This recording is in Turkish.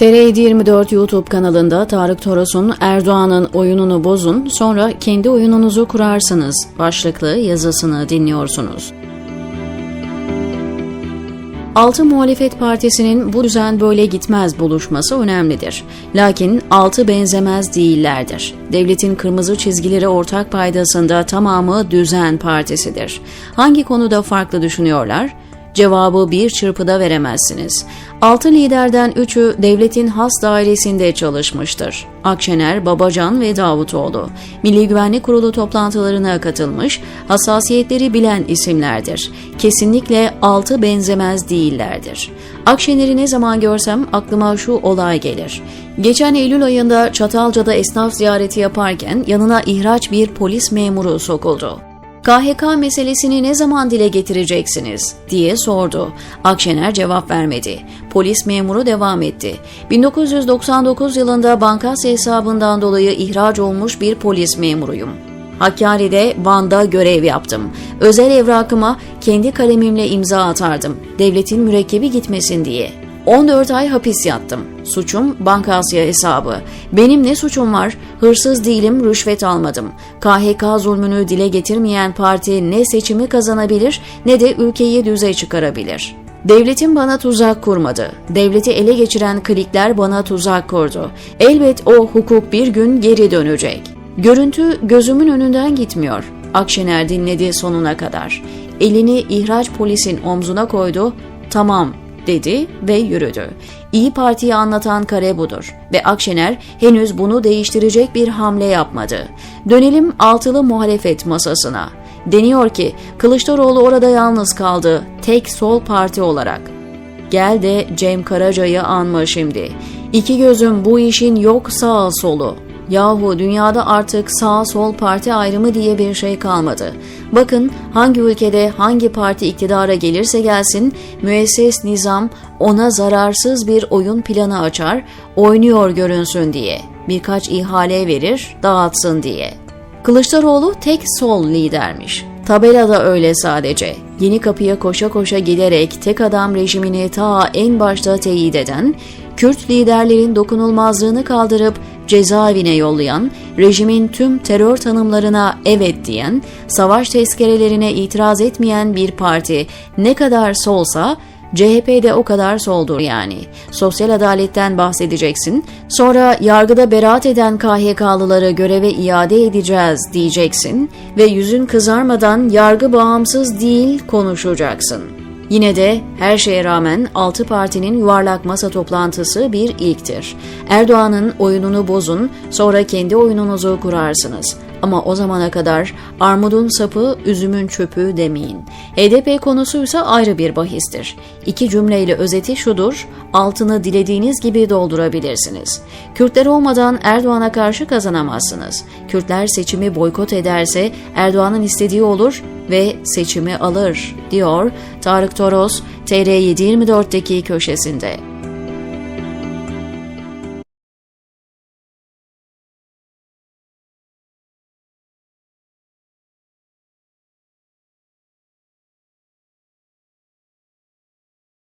TR724 YouTube kanalında Tarık Toros'un Erdoğan'ın oyununu bozun sonra kendi oyununuzu kurarsınız başlıklı yazısını dinliyorsunuz. Altı Muhalefet Partisi'nin bu düzen böyle gitmez buluşması önemlidir. Lakin altı benzemez değillerdir. Devletin kırmızı çizgileri ortak paydasında tamamı düzen partisidir. Hangi konuda farklı düşünüyorlar? Cevabı bir çırpıda veremezsiniz. Altı liderden üçü devletin has dairesinde çalışmıştır. Akşener, Babacan ve Davutoğlu. Milli Güvenlik Kurulu toplantılarına katılmış, hassasiyetleri bilen isimlerdir. Kesinlikle altı benzemez değillerdir. Akşener'i ne zaman görsem aklıma şu olay gelir. Geçen Eylül ayında Çatalca'da esnaf ziyareti yaparken yanına ihraç bir polis memuru sokuldu. KHK meselesini ne zaman dile getireceksiniz diye sordu. Akşener cevap vermedi. Polis memuru devam etti. 1999 yılında bankasya hesabından dolayı ihraç olmuş bir polis memuruyum. Hakkari'de Van'da görev yaptım. Özel evrakıma kendi kalemimle imza atardım. Devletin mürekkebi gitmesin diye. 14 ay hapis yattım. Suçum bankasya hesabı. Benim ne suçum var? Hırsız değilim, rüşvet almadım. KHK zulmünü dile getirmeyen parti ne seçimi kazanabilir ne de ülkeyi düze çıkarabilir. Devletin bana tuzak kurmadı. Devleti ele geçiren klikler bana tuzak kurdu. Elbet o hukuk bir gün geri dönecek. Görüntü gözümün önünden gitmiyor. Akşener dinledi sonuna kadar. Elini ihraç polisin omzuna koydu. Tamam dedi ve yürüdü. İyi Parti'yi anlatan kare budur ve Akşener henüz bunu değiştirecek bir hamle yapmadı. Dönelim altılı muhalefet masasına. Deniyor ki Kılıçdaroğlu orada yalnız kaldı, tek sol parti olarak. Gel de Cem Karaca'yı anma şimdi. İki gözüm bu işin yok sağ solu. Yahu dünyada artık sağ sol parti ayrımı diye bir şey kalmadı. Bakın hangi ülkede hangi parti iktidara gelirse gelsin müesses nizam ona zararsız bir oyun planı açar, oynuyor görünsün diye. Birkaç ihale verir, dağıtsın diye. Kılıçdaroğlu tek sol lidermiş. Tabelada öyle sadece. Yeni kapıya koşa koşa giderek tek adam rejimini ta en başta teyit eden, Kürt liderlerin dokunulmazlığını kaldırıp cezaevine yollayan, rejimin tüm terör tanımlarına evet diyen, savaş tezkerelerine itiraz etmeyen bir parti ne kadar solsa CHP'de o kadar soldur yani. Sosyal adaletten bahsedeceksin. Sonra yargıda beraat eden KHK'lıları göreve iade edeceğiz diyeceksin ve yüzün kızarmadan yargı bağımsız değil konuşacaksın. Yine de her şeye rağmen altı partinin yuvarlak masa toplantısı bir ilktir. Erdoğan'ın oyununu bozun, sonra kendi oyununuzu kurarsınız. Ama o zamana kadar armudun sapı, üzümün çöpü demeyin. HDP konusuysa ayrı bir bahistir. İki cümleyle özeti şudur, altını dilediğiniz gibi doldurabilirsiniz. Kürtler olmadan Erdoğan'a karşı kazanamazsınız. Kürtler seçimi boykot ederse Erdoğan'ın istediği olur ve seçimi alır, diyor Tarık Toros TR724'deki köşesinde.